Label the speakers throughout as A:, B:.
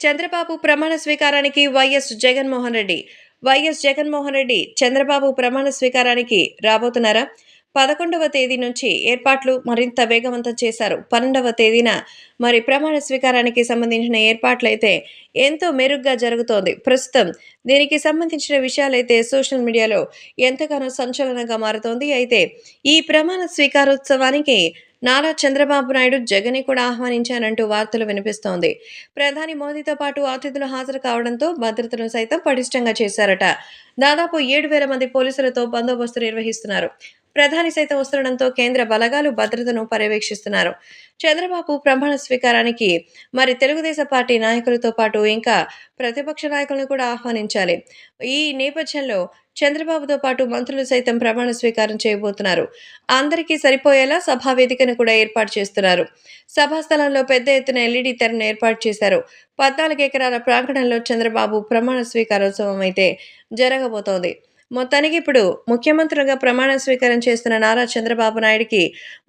A: చంద్రబాబు ప్రమాణ స్వీకారానికి YS Jaganmohan Reddy. YS Jaganmohan Reddy Chandrababu ప్రమాణ స్వీకారానికి రాబోతున్నారా? పదకొండవ తేదీ నుంచి ఏర్పాట్లు మరింత వేగవంతం చేశారు. పన్నెండవ తేదీన మరి ప్రమాణ స్వీకారానికి సంబంధించిన ఏర్పాట్లయితే ఎంతో మెరుగ్గా జరుగుతోంది. ప్రస్తుతం దీనికి సంబంధించిన విషయాలైతే సోషల్ మీడియాలో ఎంతగానో సంచలనంగా మారుతోంది. అయితే ఈ ప్రమాణ స్వీకారోత్సవానికి నారా చంద్రబాబు నాయుడు జగన్ కూడా ఆహ్వానించారంటూ వార్తలు వినిపిస్తోంది. ప్రధాని మోదీతో పాటు అతిథులు హాజరు కావడంతో భద్రతను సైతం పటిష్టంగా చేశారట. దాదాపు ఏడు వేల మంది పోలీసులతో బందోబస్తు నిర్వహిస్తున్నారు. ప్రధాని సైతం వస్తుండడంతో కేంద్ర బలగాలు భద్రతను పర్యవేక్షిస్తున్నారు. చంద్రబాబు ప్రమాణ స్వీకారానికి మరి తెలుగుదేశం పార్టీ నాయకులతో పాటు ఇంకా ప్రతిపక్ష నాయకులను కూడా ఆహ్వానించాలి. ఈ నేపథ్యంలో చంద్రబాబుతో పాటు మంత్రులు సైతం ప్రమాణ స్వీకారం చేయబోతున్నారు. అందరికీ సరిపోయేలా సభా వేదికను కూడా ఏర్పాటు చేస్తున్నారు. సభా స్థలంలో పెద్ద ఎత్తున ఎల్ఈడి తెరను ఏర్పాటు చేశారు. పద్నాలుగు ఎకరాల ప్రాంగణంలో చంద్రబాబు ప్రమాణ స్వీకారోత్సవం అయితే జరగబోతోంది. మొత్తానికి ఇప్పుడు ముఖ్యమంత్రులుగా ప్రమాణ స్వీకారం చేస్తున్న నారా చంద్రబాబు నాయుడికి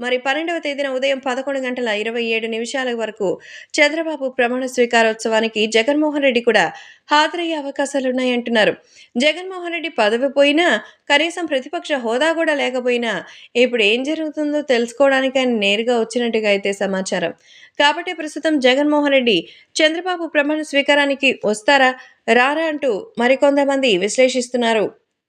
A: మరి పన్నెండవ తేదీన ఉదయం పదకొండు గంటల ఇరవై ఏడు నిమిషాల వరకు చంద్రబాబు ప్రమాణ స్వీకారోత్సవానికి జగన్మోహన్ రెడ్డి కూడా హాజరయ్యే అవకాశాలున్నాయంటున్నారు జగన్మోహన్ రెడ్డి పదవి పోయినా కనీసం ప్రతిపక్ష హోదా కూడా లేకపోయినా ఇప్పుడు ఏం జరుగుతుందో తెలుసుకోవడానికి ఆయన నేరుగా వచ్చినట్టుగా అయితే సమాచారం. కాబట్టి ప్రస్తుతం జగన్మోహన్ రెడ్డి చంద్రబాబు ప్రమాణ స్వీకారానికి వస్తారా రారా అంటూ మరికొంతమంది విశ్లేషిస్తున్నారు.